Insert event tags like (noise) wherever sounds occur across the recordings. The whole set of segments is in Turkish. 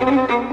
Çiftçi ve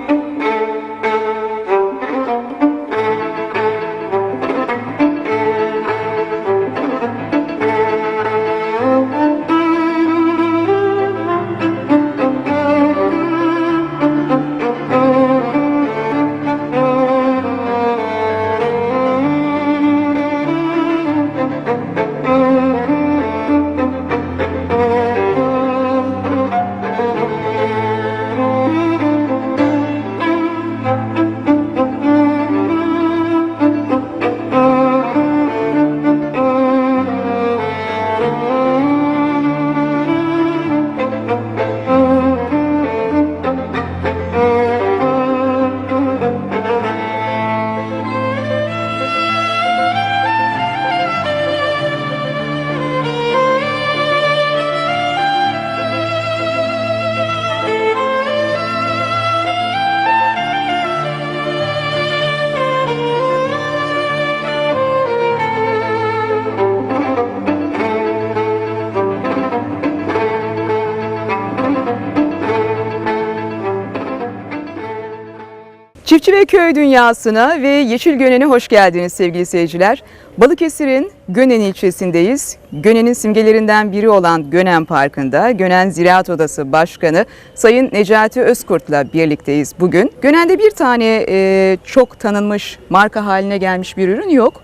köy dünyasına ve Yeşil Gönen'e hoş geldiniz sevgili seyirciler. Balıkesir'in Gönen ilçesindeyiz. Gönen'in simgelerinden biri olan Gönen Parkı'nda Gönen Ziraat Odası Başkanı Sayın Necati Özkurt'la birlikteyiz bugün. Gönen'de bir tane e, çok tanınmış marka haline gelmiş bir ürün yok.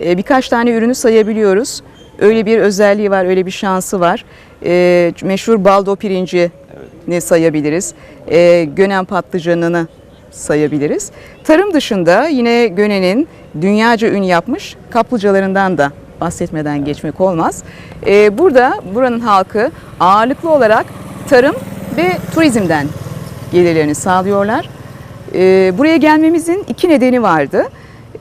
E, birkaç tane ürünü sayabiliyoruz. Öyle bir özelliği var, öyle bir şansı var. E, meşhur baldo pirinci ne sayabiliriz. E, Gönen patlıcanını sayabiliriz. Tarım dışında yine Gönen'in dünyaca ün yapmış kaplıcalarından da bahsetmeden geçmek olmaz. E, burada buranın halkı ağırlıklı olarak tarım ve turizmden gelirlerini sağlıyorlar. E, buraya gelmemizin iki nedeni vardı.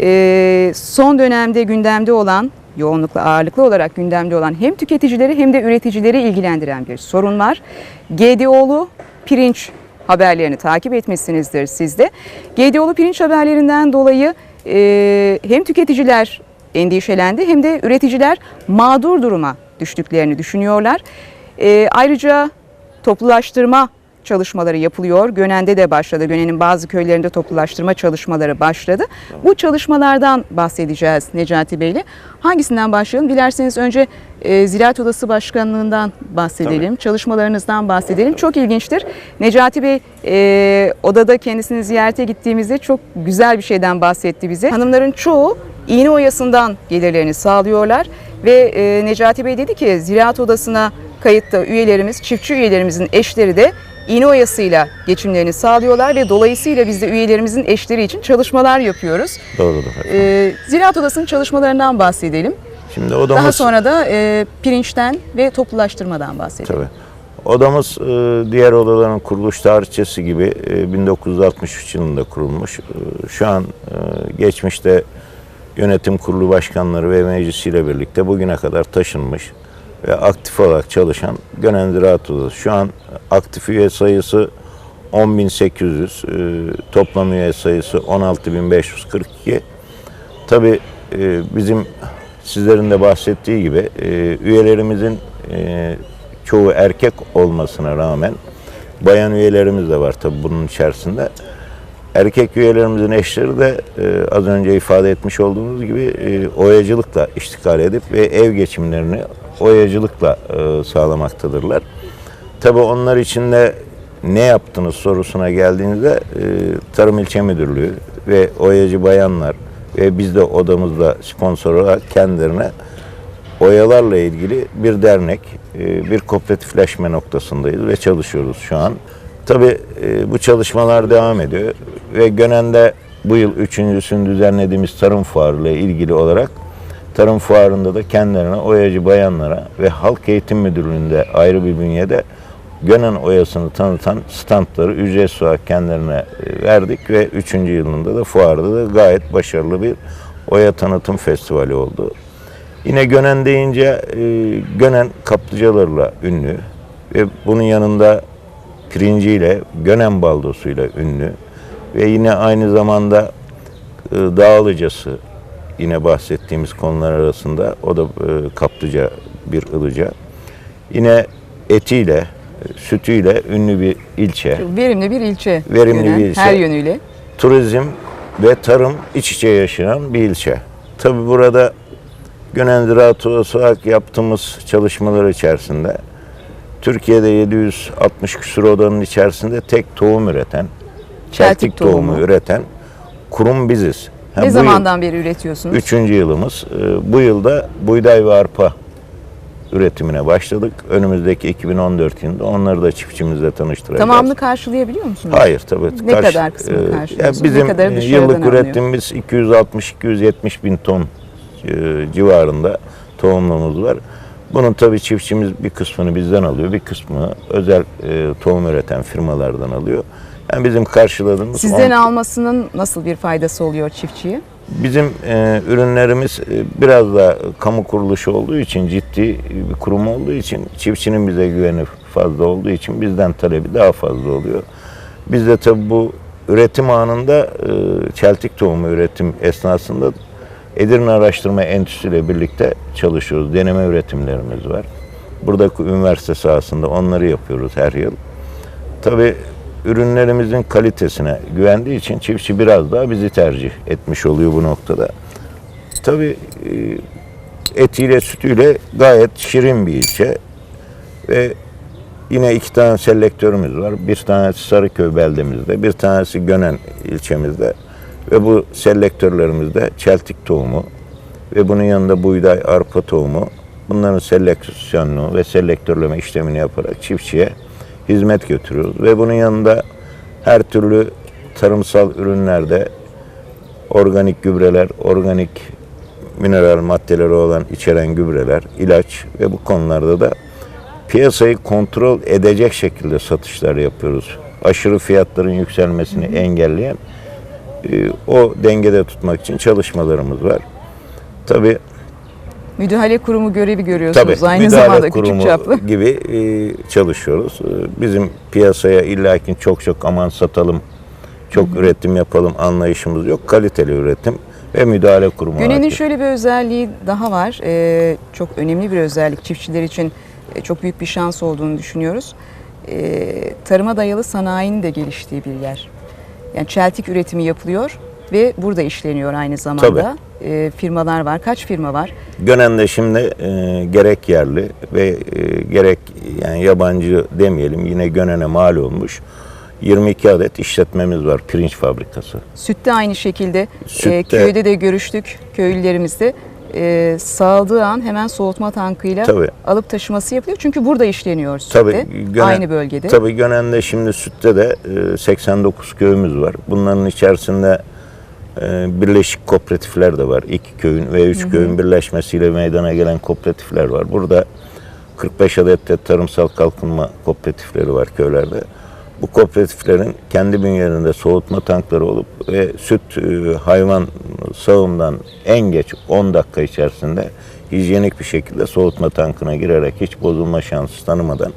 E, son dönemde gündemde olan yoğunlukla ağırlıklı olarak gündemde olan hem tüketicileri hem de üreticileri ilgilendiren bir sorun var. GDO'lu pirinç haberlerini takip etmişsinizdir siz de. GDO'lu pirinç haberlerinden dolayı e, hem tüketiciler endişelendi hem de üreticiler mağdur duruma düştüklerini düşünüyorlar. E, ayrıca toplulaştırma çalışmaları yapılıyor. Gönen'de de başladı. Gönen'in bazı köylerinde toplulaştırma çalışmaları başladı. Bu çalışmalardan bahsedeceğiz Necati Bey'le. Hangisinden başlayalım? Dilerseniz önce e, Ziraat Odası Başkanlığından bahsedelim. Çalışmalarınızdan bahsedelim. Çok ilginçtir. Necati Bey e, odada kendisini ziyarete gittiğimizde çok güzel bir şeyden bahsetti bize. Hanımların çoğu iğne oyasından gelirlerini sağlıyorlar ve e, Necati Bey dedi ki Ziraat Odası'na kayıtta üyelerimiz, çiftçi üyelerimizin eşleri de iğne oyasıyla geçimlerini sağlıyorlar ve dolayısıyla biz de üyelerimizin eşleri için çalışmalar yapıyoruz. Doğrudur. Ee, Ziraat Odası'nın çalışmalarından bahsedelim. Şimdi odamız Daha sonra da e, pirinçten ve toplulaştırmadan bahsedelim. tabii. Odamız e, diğer odaların kuruluş tarihçesi gibi e, 1963 yılında kurulmuş. E, Şu an e, geçmişte yönetim kurulu başkanları ve meclisiyle birlikte bugüne kadar taşınmış ve aktif olarak çalışan Gönen Ziraat Odası. Şu an aktif üye sayısı 10.800, e, toplam üye sayısı 16.542. Tabii e, bizim sizlerin de bahsettiği gibi e, üyelerimizin e, çoğu erkek olmasına rağmen bayan üyelerimiz de var tabii bunun içerisinde. Erkek üyelerimizin eşleri de e, az önce ifade etmiş olduğumuz gibi e, oyacılıkla iştikal edip ve ev geçimlerini oyacılıkla e, sağlamaktadırlar. Tabii onlar için de ne yaptınız sorusuna geldiğinizde e, Tarım İlçe Müdürlüğü ve oyacı bayanlar ve biz de odamızda sponsor olarak kendilerine oyalarla ilgili bir dernek, e, bir kooperatifleşme noktasındayız ve çalışıyoruz şu an. Tabii e, bu çalışmalar devam ediyor ve Gönen'de bu yıl üçüncüsünü düzenlediğimiz tarım fuarı ile ilgili olarak tarım fuarında da kendilerine oyacı bayanlara ve Halk Eğitim Müdürlüğü'nde ayrı bir bünyede Gönen oyasını tanıtan standları ücretsiz olarak kendilerine e, verdik ve üçüncü yılında da fuarda da gayet başarılı bir oya tanıtım festivali oldu. Yine Gönen deyince e, Gönen kaplıcalarla ünlü ve bunun yanında pirinciyle, Gönen baldosuyla ünlü ve yine aynı zamanda e, Dağlıcası yine bahsettiğimiz konular arasında o da kaplıca bir ılıca. Yine etiyle sütüyle ünlü bir ilçe. Çok verimli bir ilçe. Verimli bir ilçe. Her yönüyle. turizm ve tarım iç içe yaşayan bir ilçe. Tabi burada Gönen Ziraat olarak yaptığımız çalışmalar içerisinde Türkiye'de 760 küsur odanın içerisinde tek tohum üreten, Çeltik tohumu. tohumu. üreten kurum biziz. Ha, ne bu yıl zamandan beri üretiyorsunuz? Üçüncü yılımız. Ee, Bu yılda buğday ve arpa üretimine başladık. Önümüzdeki 2014 yılında onları da çiftçimizle tanıştıracağız. Tamamını karşılayabiliyor musunuz? Hayır tabii. Ne kadar kısmını e, karşılıyorsunuz? Bizim Ne kadarı yıllık üretimimiz 260-270 bin ton e, civarında tohumluğumuz var. Bunun tabii çiftçimiz bir kısmını bizden alıyor, bir kısmını özel e, tohum üreten firmalardan alıyor. Yani bizim karşıladığımız Sizden on- almasının nasıl bir faydası oluyor çiftçiye? Bizim e, ürünlerimiz e, biraz da kamu kuruluşu olduğu için ciddi bir kurum olduğu için çiftçinin bize güveni fazla olduğu için bizden talebi daha fazla oluyor. Biz de tabii bu üretim anında e, çeltik tohumu üretim esnasında Edirne Araştırma Enstitüsü ile birlikte çalışıyoruz. Deneme üretimlerimiz var. Buradaki üniversite sahasında onları yapıyoruz her yıl. Tabii ürünlerimizin kalitesine güvendiği için çiftçi biraz daha bizi tercih etmiş oluyor bu noktada. Tabii e, etiyle sütüyle gayet şirin bir ilçe ve yine iki tane selektörümüz var. Bir tanesi Sarıköy beldemizde, bir tanesi Gönen ilçemizde ve bu selektörlerimizde çeltik tohumu ve bunun yanında buğday, arpa tohumu bunların seleksiyonunu ve selektörleme işlemini yaparak çiftçiye hizmet götürüyoruz. Ve bunun yanında her türlü tarımsal ürünlerde organik gübreler, organik mineral maddeleri olan içeren gübreler, ilaç ve bu konularda da piyasayı kontrol edecek şekilde satışlar yapıyoruz. Aşırı fiyatların yükselmesini engelleyen e, o dengede tutmak için çalışmalarımız var. Tabii Müdahale kurumu görevi görüyorsunuz. Tabii, Aynı müdahale zamanda kurumu küçük çaplı. gibi e, çalışıyoruz. E, Bizim piyasaya illakin çok çok aman satalım, çok üretim yapalım anlayışımız yok. Kaliteli üretim ve müdahale kurumu. Olarak- şöyle bir özelliği daha var. Ee, çok önemli bir özellik. Çiftçiler için e, çok büyük bir şans olduğunu düşünüyoruz. Ee, tarıma dayalı sanayinin de geliştiği bir yer. Yani çeltik üretimi yapılıyor ve burada işleniyor aynı zamanda. Ee, firmalar var. Kaç firma var? Gönen'de şimdi e, gerek yerli ve e, gerek yani yabancı demeyelim yine Gönen'e mal olmuş 22 adet işletmemiz var pirinç fabrikası. Sütte aynı şekilde. Sütte- Ee, köyde de görüştük köylülerimizle. Ee, sağladığı an hemen soğutma tankıyla Tabii. alıp taşıması yapılıyor. Çünkü burada işleniyor sütte. Tabii Gönen- aynı bölgede. Tabii Gönen'de şimdi Süt'te de e, 89 köyümüz var. Bunların içerisinde e, birleşik kooperatifler de var. İki köyün ve üç köyün birleşmesiyle meydana gelen kooperatifler var. Burada 45 adet de tarımsal kalkınma kooperatifleri var köylerde. Bu kooperatiflerin kendi bünyelerinde soğutma tankları olup ve süt e, hayvan sağımdan en geç 10 dakika içerisinde hijyenik bir şekilde soğutma tankına girerek hiç bozulma şansı tanımadan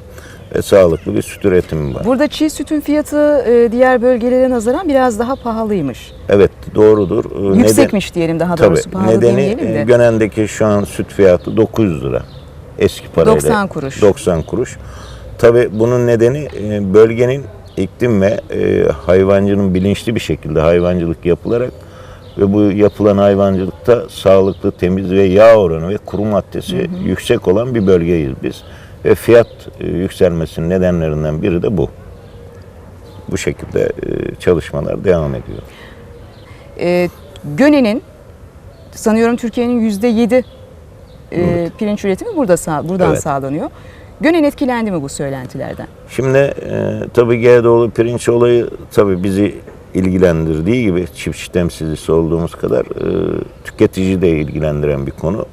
ve sağlıklı bir süt üretimi var. Burada çiğ sütün fiyatı e, diğer bölgelere nazaran biraz daha pahalıymış. Evet doğrudur. Neden- Yüksekmiş diyelim daha Tabii. doğrusu pahalı Nedeni demeyelim e, de. Gönen'deki şu an süt fiyatı 900 lira. Eski parayla. 90 kuruş. 90 kuruş. Tabii bunun nedeni e, bölgenin iklim ve e, hayvancının bilinçli bir şekilde hayvancılık yapılarak ve bu yapılan hayvancılıkta sağlıklı, temiz ve yağ oranı ve kuru maddesi yüksek olan bir bölgeyiz biz. Ve fiyat e, yükselmesinin nedenlerinden biri de bu. Bu şekilde e, çalışmalar devam ediyor. E, Göne'nin sanıyorum Türkiye'nin yüzde yedi e, pirinç üretimi burada buradan Evet. sağlanıyor. Gönen etkilendi mi bu söylentilerden? Şimdi e, tabii Gerdoğlu pirinç olayı tabii bizi ilgilendirdiği gibi çiftçi temsilcisi olduğumuz kadar e, tüketici de ilgilendiren bir konu.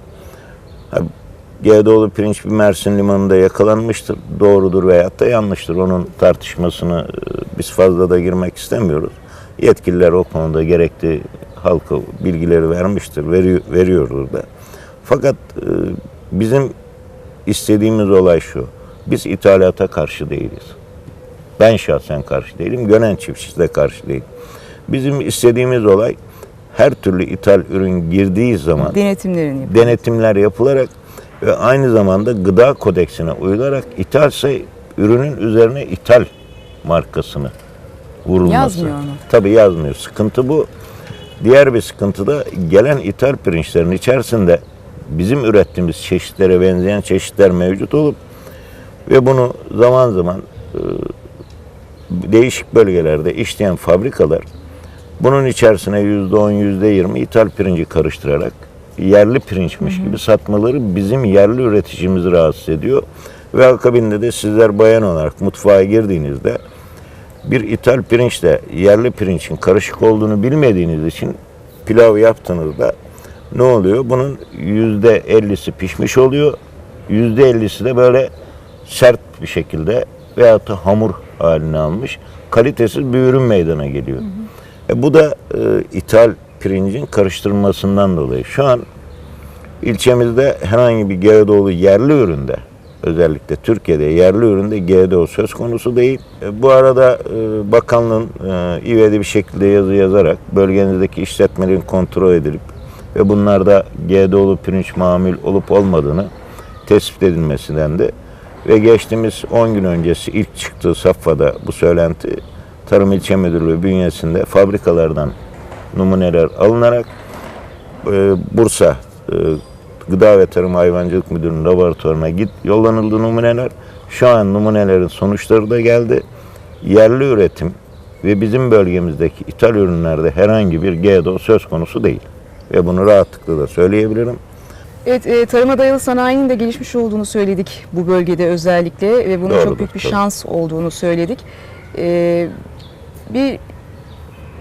Ha, Gerdoğlu pirinç bir Mersin limanında yakalanmıştır. Doğrudur veyahut da yanlıştır. Onun tartışmasını e, biz fazla da girmek istemiyoruz. Yetkililer o konuda gerekli halka bilgileri vermiştir, veriyor, veriyordur da. Fakat e, bizim istediğimiz olay şu. Biz ithalata karşı değiliz. Ben şahsen karşı değilim. Gönen çiftçisi de karşı değil. Bizim istediğimiz olay her türlü ithal ürün girdiği zaman Denetimlerini yapıyor. denetimler yapılarak ve aynı zamanda gıda kodeksine uyularak ithalse ürünün üzerine ithal markasını vurulması. Yazmıyor mu? Tabii yazmıyor. Sıkıntı bu. Diğer bir sıkıntı da gelen ithal pirinçlerin içerisinde bizim ürettiğimiz çeşitlere benzeyen çeşitler mevcut olup ve bunu zaman zaman e, değişik bölgelerde işleyen fabrikalar bunun içerisine yüzde on, yüzde yirmi ithal pirinci karıştırarak yerli pirinçmiş gibi satmaları bizim yerli üreticimizi rahatsız ediyor. Ve akabinde de sizler bayan olarak mutfağa girdiğinizde bir ithal pirinçle yerli pirinçin karışık olduğunu bilmediğiniz için pilav yaptığınızda ne oluyor? Bunun yüzde ellisi pişmiş oluyor. Yüzde ellisi de böyle sert bir şekilde veyahut da hamur halini almış kalitesiz bir ürün meydana geliyor. E, bu da e, ithal pirincin karıştırılmasından dolayı. Şu an ilçemizde herhangi bir GDO'lu yerli üründe özellikle Türkiye'de yerli üründe GDO söz konusu değil. E, bu arada e, bakanlığın e, ivedi bir şekilde yazı yazarak bölgenizdeki işletmelerin kontrol edilip ve bunlarda GDO'lu pirinç mamul olup olmadığını tespit edilmesinden de ve geçtiğimiz 10 gün öncesi ilk çıktığı safhada bu söylenti Tarım İlçe Müdürlüğü bünyesinde fabrikalardan numuneler alınarak e, Bursa e, Gıda ve Tarım Hayvancılık Müdürlüğü'nün laboratuvarına git yollanıldı numuneler. Şu an numunelerin sonuçları da geldi. Yerli üretim ve bizim bölgemizdeki ithal ürünlerde herhangi bir GDO söz konusu değil. Ve bunu rahatlıkla da söyleyebilirim. Evet, e, tarıma dayalı sanayinin de gelişmiş olduğunu söyledik bu bölgede özellikle ve bunun çok büyük bir tabii. şans olduğunu söyledik. E, bir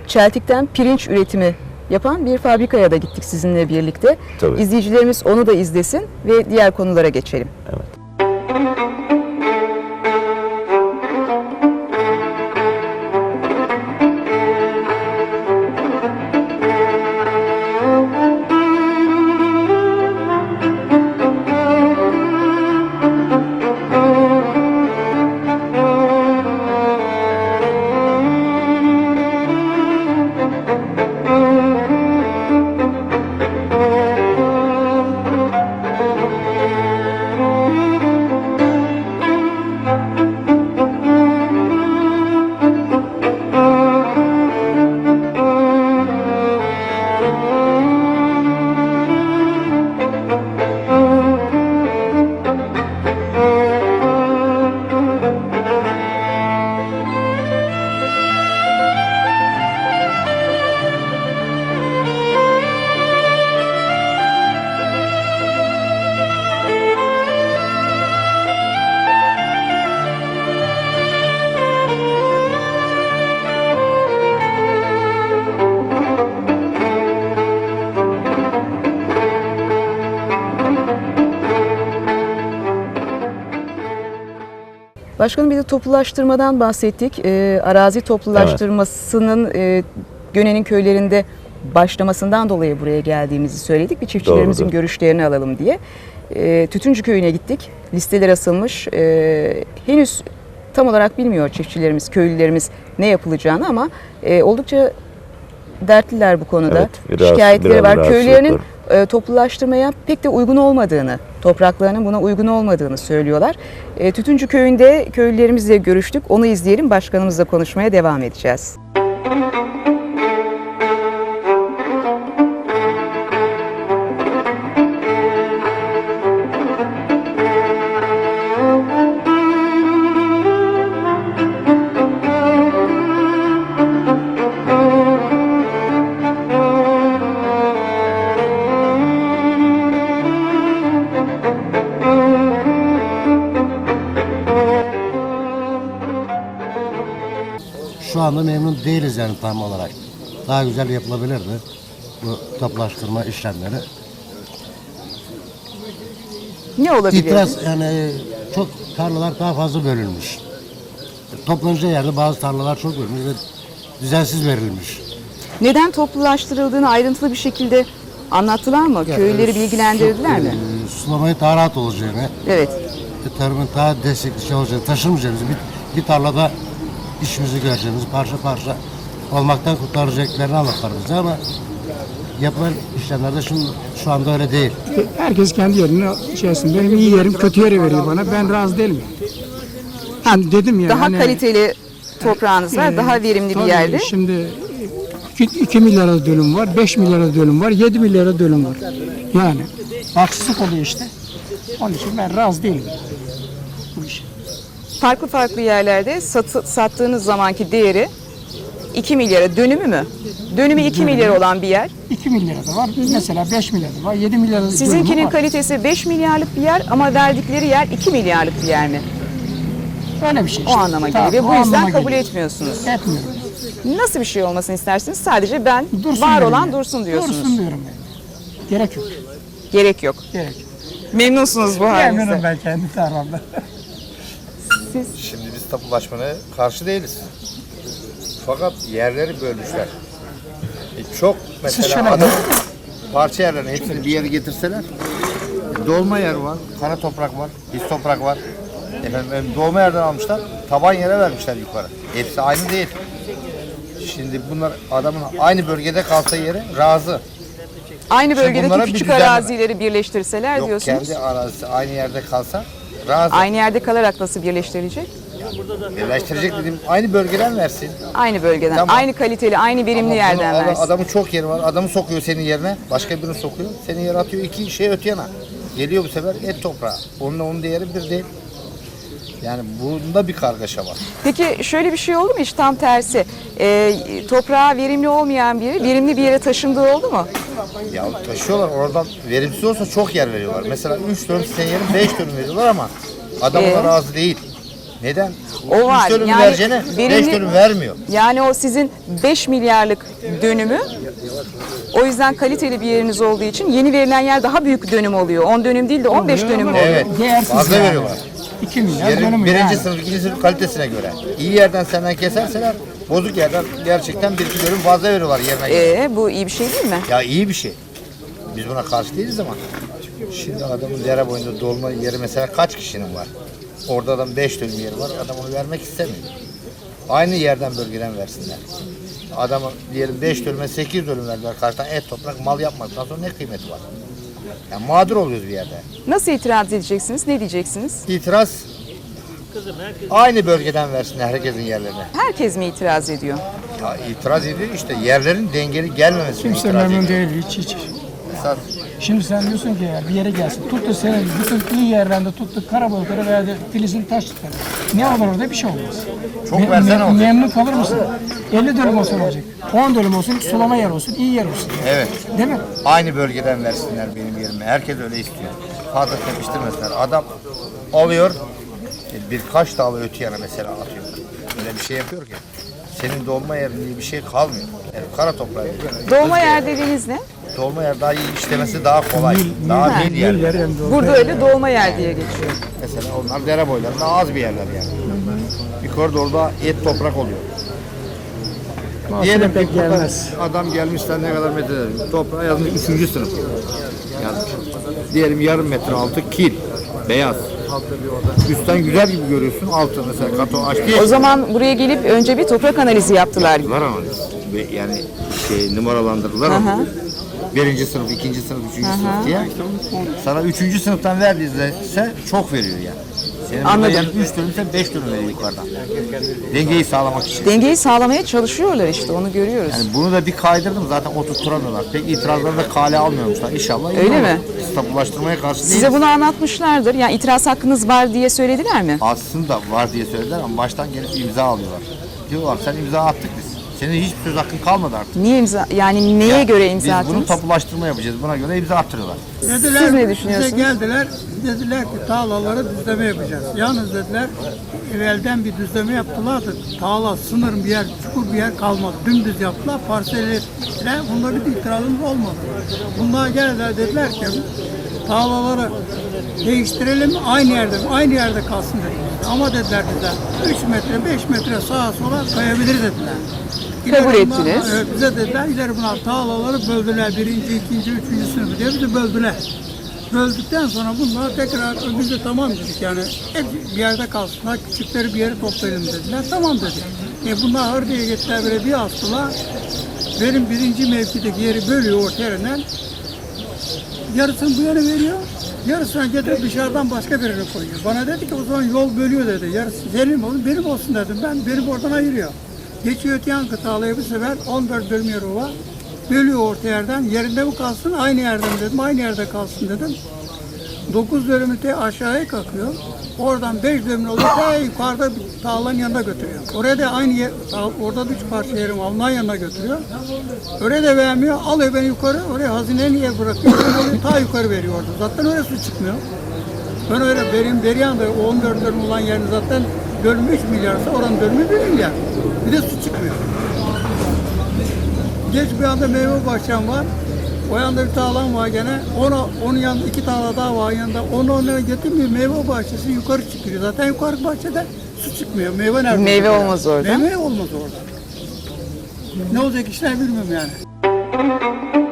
çeltikten pirinç üretimi yapan bir fabrikaya da gittik sizinle birlikte. Tabii. İzleyicilerimiz onu da izlesin ve diğer konulara geçelim. Başkanım bir de toplulaştırmadan bahsettik. E, arazi toplulaştırmasının e, Göne'nin köylerinde başlamasından dolayı buraya geldiğimizi söyledik. Bir çiftçilerimizin Doğrudur. görüşlerini alalım diye. E, Tütüncü köyüne gittik. Listeler asılmış. E, henüz tam olarak bilmiyor çiftçilerimiz, köylülerimiz ne yapılacağını ama e, oldukça dertliler bu konuda. Evet, biraz- Şikayetleri biraz var. Köylerinin var. E, toplulaştırmaya pek de uygun olmadığını, topraklarının buna uygun olmadığını söylüyorlar. E, Tütüncü köyünde köylülerimizle görüştük. Onu izleyelim. Başkanımızla konuşmaya devam edeceğiz. Şu anda memnun değiliz yani tam olarak. Daha güzel yapılabilirdi bu toplaştırma işlemleri. Ne olabilir? İtiraz yani çok tarlalar daha fazla bölünmüş. Toplanacağı yerde bazı tarlalar çok bölünmüş ve düzensiz verilmiş. Neden toplulaştırıldığını ayrıntılı bir şekilde anlattılar mı? Köylüleri bilgilendirdiler mi? Ee, Sulamayı daha rahat olacağını, Evet. e, tarımın daha destekli şey olacağını, taşınmayacağımızı, bir, bir tarlada işimizi göreceğimiz parça parça olmaktan kurtaracaklarını anlattılar bize ama yapılan işlemlerde şu, şu anda öyle değil. Herkes kendi yerini içerisinde. Benim iyi yerim kötü yeri veriyor bana. Ben razı değilim. Şimdi dedim ya Daha hani, kaliteli toprağınız var, e, daha verimli bir tabii yerde. Şimdi 2 milyara dönüm var, 5 milyara dönüm var, 7 milyara dönüm var. Yani haksızlık oluyor işte. Onun için ben razı değilim. Farklı farklı yerlerde satı- sattığınız zamanki değeri 2 milyara dönümü mü? Dönümü 2 milyar olan bir yer. 2 milyara da var, mesela 5 milyara da var, 7 milyara da Sizinkinin dönümü var. kalitesi 5 milyarlık bir yer ama verdikleri yer 2 milyarlık bir yer mi? Öyle bir şey O işte. anlama Tamam, geliyor bu yüzden anlama kabul geliyor. etmiyorsunuz. Etmiyorum. Nasıl bir şey olmasını istersiniz? Sadece ben Dursun var olan yani. dursun diyorsunuz. Dursun diyorum ben. Gerek yok. Gerek yok. Gerek yok. Memnunsunuz bu Memnunum halinizde. ben kendi tarafımda. (laughs) Şimdi biz tapulaşmaya karşı değiliz. Fakat yerleri bölmüşler. E çok mesela adam parça yerlerini hepsini bir yere getirseler dolma yer var, kara toprak var, pis toprak var. Efendim dolma yerden almışlar, taban yere vermişler yukarı. Hepsi aynı değil. Şimdi bunlar adamın aynı bölgede kalsa yeri razı. Aynı Şimdi bölgedeki bunlara bir küçük arazileri birleştirseler Yok diyorsunuz. kendi arazisi aynı yerde kalsa razı. Aynı yerde kalarak nasıl birleştirilecek? Birleştirecek dediğim aynı bölgeden versin. Aynı bölgeden, Tamam. aynı kaliteli, aynı verimli Ama yerden bunu- versin. Adamın çok yeri var. Adamı sokuyor senin yerine. Başka birini sokuyor. Senin yere atıyor. iki şey öte yana. Geliyor bu sefer et toprağı. Onunla onun değeri bir değil. Yani bunda bir kargaşa var. Peki şöyle bir şey oldu mu hiç tam tersi? Ee, toprağa verimli olmayan biri verimli bir yere taşındığı oldu mu? Ya taşıyorlar oradan verimsiz olsa çok yer veriyorlar. Mesela 3 dönüm senin yerin 5 dönüm veriyorlar ama adam Ee? ona razı değil. Neden? O var. 3 dönüm Yani vereceğine 5 verimli- dönüm vermiyor. Yani o sizin 5 milyarlık dönümü o yüzden kaliteli bir yeriniz olduğu için yeni verilen yer daha büyük dönüm oluyor. 10 dönüm değil de 15 dönüm oluyor. Evet. Değersiz Fazla yani. veriyorlar. 2 milyar Yerin dönümü birinci yani. sınıf, ikinci sınıf kalitesine göre. İyi yerden senden keserseler bozuk yerden gerçekten bir iki dönüm fazla veriyorlar yerine göre. Ee, bu iyi bir şey değil mi? Ya iyi bir şey. Biz buna karşı değiliz ama şimdi adamın dere boyunda dolma yeri mesela kaç kişinin var? Orada adam 5 dönüm yeri var. Adam onu vermek istemiyor. Aynı yerden bölgeden versinler. Adamı diyelim 5 dönüme 8 dönüm verdiler. Karşıdan et toprak mal yapmadıktan sonra ne kıymeti var? Yani mağdur oluyoruz bir yerde. Nasıl itiraz edeceksiniz? Ne diyeceksiniz? İtiraz aynı bölgeden versinler herkesin yerlerine. Herkes mi itiraz ediyor? Ya itiraz ediyor işte yerlerin dengeli gelmemesi. Kimse itiraz memnun değil hiç hiç. Esas Şimdi sen diyorsun ki eğer bir yere gelsin. Tuttu senin bütün iyi yerlerinde tuttu Karabalıkları veya de Filiz'in taşlıkları. Ne olur orada bir şey olmaz. Çok Me- versene me- olacak. Memnun kalır mısın? 50 dönüm olsun olacak. 10 dönüm olsun, sulama yer olsun, iyi yer olsun. evet. Değil mi? Aynı bölgeden versinler benim yerime. Herkes öyle istiyor. Fazla tepiştirmesinler. Adam alıyor, e, birkaç dağlı öte yana mesela atıyor. Öyle bir şey yapıyor ki. Senin dolma yerin diye bir şey kalmıyor. Yani kara toprağı. Doğma yer dediğiniz ne? Dolma yer daha iyi işlemesi daha kolay. daha Nil- yer. Nil orada. Burada öyle doğma yer diye geçiyor. Mesela onlar dere boylarında az bir yerler yani. Bir koridorda et toprak oluyor. Diyelim ki pek burada gelmez. adam gelmişler ne kadar metre toprağa yazmış 3. sınıf yazmış. Diyelim yarım metre altı kil beyaz. Üstten güzel gibi görüyorsun altı mesela kato açtı O zaman buraya gelip önce bir toprak analizi yaptılar. Var ama ve yani şey numaralandırdılar ama birinci sınıf, ikinci sınıf, üçüncü sınıf diye sana üçüncü sınıftan verdiyse çok veriyor yani. Senin Anladım. yani üç dönümse beş dönüm veriyor yukarıdan. Dengeyi sağlamak için. Dengeyi sağlamaya çalışıyorlar işte onu görüyoruz. Yani bunu da bir kaydırdım zaten oturtturamıyorlar. Pek itirazları da kale almıyormuşlar. İnşallah Öyle mi? Biz tapulaştırmaya karşı Size değiliz. bunu anlatmışlardır. Yani itiraz hakkınız var diye söylediler mi? Aslında var diye söylediler ama baştan gelip imza alıyorlar. Diyorlar sen imza attık biz. Senin hiçbir söz hakkın kalmadı artık. Niye imza yani neye Ya, göre imza Biz bunu attınız? tapulaştırma yapacağız. Buna göre imza attırıyorlar. Dediler, Siz ne Bize düşünüyorsunuz? geldiler, dediler ki tarlaları düzleme yapacağız. Yalnız dediler, evvelden bir düzleme yaptılar da tarla sınır bir yer, çukur bir yer kalmadı. Dümdüz yaptılar, parsel ettiler. Bunda bir itirazımız olmadı. Bunlar geldiler dediler ki, tarlaları değiştirelim? Aynı yerde? Aynı yerde kalsın dediler. Ama dediler bize 3 metre, 5 metre sağa sola kayabilir dediler. Kabul ettiniz. Evet, bize dediler ileri bunlar tarlaları böldüler. Birinci, ikinci, üçüncü sınıfı diye bizi böldüler. Böldükten sonra bunlar tekrar biz de tamam dedik yani hep bir yerde kalsınlar, küçükleri bir yere toplayalım dediler. Tamam dedik. E bunlar hırdaya gittiler böyle bir astılar. Benim birinci mevkideki yeri bölüyor orta yerinden. Yarısını bu yana veriyor, Yarısını getirip dışarıdan başka birini koyuyor. Bana dedi ki o zaman yol bölüyor dedi. Yarısı senin olsun benim olsun dedim. Ben benim oradan ayırıyor. Geçiyor öte yan kıtalıya bu sefer 14 bölüm yeri var. Bölüyor orta yerden. Yerinde mi kalsın aynı yerde mi dedim. Aynı yerde kalsın dedim. 9 dönümü de aşağıya kalkıyor. Oradan 5 dönümü oluyor. Ta yukarıda bir tağlanın yanına götürüyor. Oraya da aynı yer, orada da üç parça yerim Alman yanına götürüyor. Oraya da vermiyor. Alıyor beni yukarı. Oraya hazineye yer bırakıyor. Onu ta yukarı veriyor orada. Zaten öyle su çıkmıyor. Ben öyle benim Beriyan'da o 14 dönüm olan yerin zaten bölümü 3 milyarsa oranın bölümü 1 milyar. Bir de su çıkmıyor. Geç bir anda meyve bahçem var. O yanda bir tağlan var gene. Ona, onun yanında iki tane daha var yanında. Onu ona getirmiyor. Meyve bahçesi yukarı çıkıyor. Zaten yukarı bahçede su çıkmıyor. Meyve nerede? Meyve olmaz orada. Meyve olmaz orada. Ne olacak işler bilmiyorum yani.